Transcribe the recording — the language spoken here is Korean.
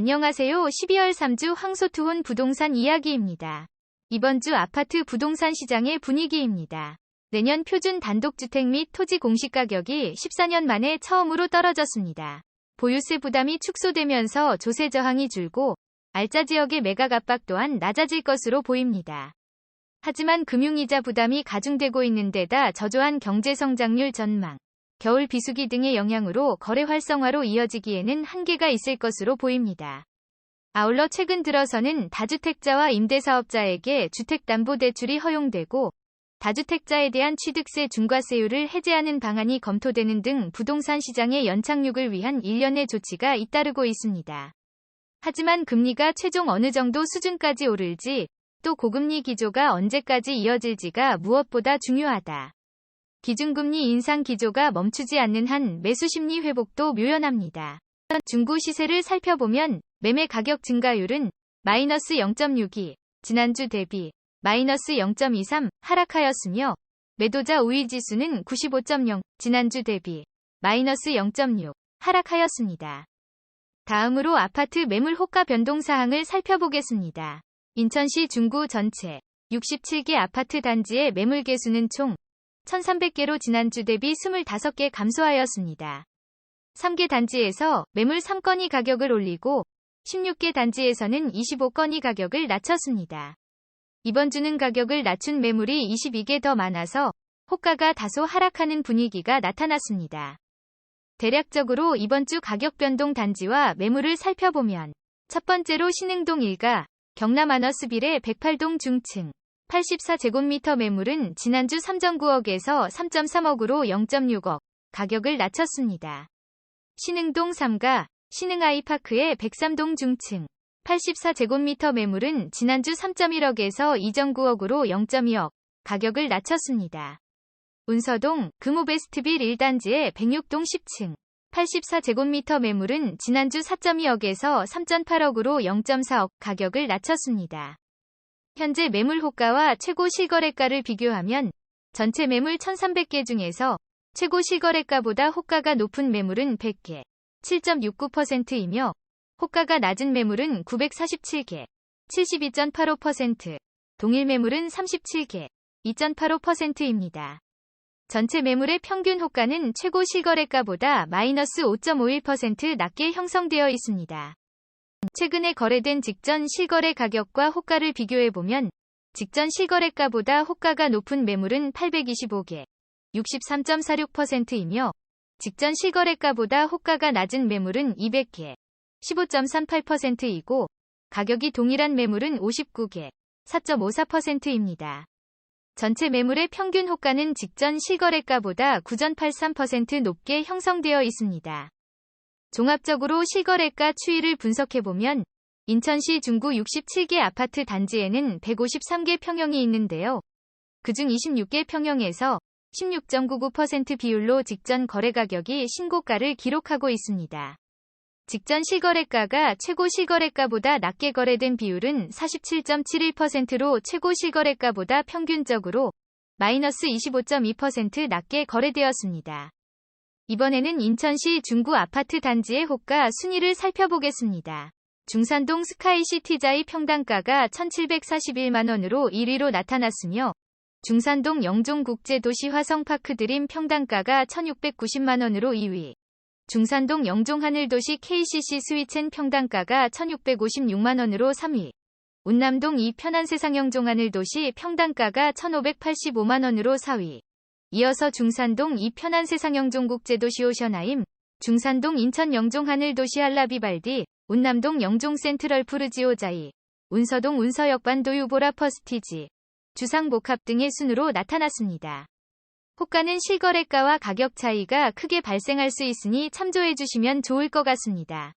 안녕하세요. 12월 3주 황소투혼 부동산 이야기입니다. 이번 주 아파트 부동산 시장의 분위기입니다. 내년 표준 단독주택 및 토지 공시가격이 14년 만에 처음으로 떨어졌습니다. 보유세 부담이 축소되면서 조세 저항이 줄고 알짜 지역의 매각 압박 또한 낮아질 것으로 보입니다. 하지만 금융이자 부담이 가중되고 있는 데다 저조한 경제 성장률 전망, 겨울 비수기 등의 영향으로 거래 활성화로 이어지기에는 한계가 있을 것으로 보입니다. 아울러 최근 들어서는 다주택자와 임대사업자에게 주택담보대출이 허용되고 다주택자에 대한 취득세 중과세율을 해제하는 방안이 검토되는 등 부동산 시장의 연착륙을 위한 일련의 조치가 잇따르고 있습니다. 하지만 금리가 최종 어느 정도 수준까지 오를지 또 고금리 기조가 언제까지 이어질지가 무엇보다 중요하다. 기준금리 인상 기조가 멈추지 않는 한 매수 심리 회복도 묘연합니다. 중고 시세를 살펴보면 매매 가격 증가율은 마이너스 0.62, 지난주 대비 마이너스 0.23 하락하였으며 매도자 우위 지수는 95.0, 지난주 대비 마이너스 0.6 하락하였습니다. 다음으로 아파트 매물 호가 변동 사항을 살펴보겠습니다. 인천시 중구 전체 67개 아파트 단지의 매물 개수는 총 1,300개로 지난주 대비 25개 감소하였습니다. 3개 단지에서 매물 3건이 가격을 올리고 16개 단지에서는 25건이 가격을 낮췄습니다. 이번 주는 가격을 낮춘 매물이 22개 더 많아서 호가가 다소 하락하는 분위기가 나타났습니다. 대략적으로 이번 주 가격 변동 단지와 매물을 살펴보면 첫 번째로 신흥동 1가 경남 아너스빌의 108동 중층 84제곱미터 매물은 지난주 3.9억에서 3.3억으로 0.6억 가격을 낮췄습니다. 신흥동 3가 신흥아이파크의 103동 중층 84제곱미터 매물은 지난주 3.1억에서 2.9억으로 0.2억 가격을 낮췄습니다. 운서동 금호베스트빌 1단지의 106동 10층 84제곱미터 매물은 지난주 4.2억에서 3.8억으로 0.4억 가격을 낮췄습니다. 현재 매물 호가와 최고 실거래가를 비교하면 전체 매물 1,300개 중에서 최고 실거래가보다 호가가 높은 매물은 100개, 7.69%이며 호가가 낮은 매물은 947개, 72.85%, 동일 매물은 37개, 2.85%입니다. 전체 매물의 평균 호가는 최고 실거래가보다 마이너스 5.51% 낮게 형성되어 있습니다. 최근에 거래된 직전 실거래 가격과 호가를 비교해보면 직전 실거래가보다 호가가 높은 매물은 825개, 63.46%이며 직전 실거래가보다 호가가 낮은 매물은 200개, 15.38%이고 가격이 동일한 매물은 59개, 4.54%입니다. 전체 매물의 평균 호가는 직전 실거래가보다 9.83% 높게 형성되어 있습니다. 종합적으로 실거래가 추이를 분석해보면 인천시 중구 67개 아파트 단지에는 153개 평형이 있는데요. 그중 26개 평형에서 16.99% 비율로 직전 거래 가격이 신고가를 기록하고 있습니다. 직전 실거래가가 최고 실거래가보다 낮게 거래된 비율은 47.71%로 최고 실거래가보다 평균적으로 마이너스 25.2% 낮게 거래되었습니다. 이번에는 인천시 중구 아파트 단지의 호가 순위를 살펴보겠습니다. 중산동 스카이시티자의 평당가가 1741만원으로 1위로 나타났으며 중산동 영종국제도시 화성파크 드림 평당가가 1690만원으로 2위. 중산동 영종하늘도시 KCC 스위첸 평당가가 1656만원으로 3위. 운남동 이 편안세상 영종하늘도시 평당가가 1585만원으로 4위. 이어서 중산동 이 편안세상 영종국제도시 오셔나임, 중산동 인천 영종하늘도시 한라비발디, 운남동 영종 센트럴 푸르지오자이, 운서동 운서역반 도 유보라 퍼스티지, 주상복합 등의 순으로 나타났습니다. 호가는 실거래가와 가격 차이가 크게 발생할 수 있으니 참조해 주시면 좋을 것 같습니다.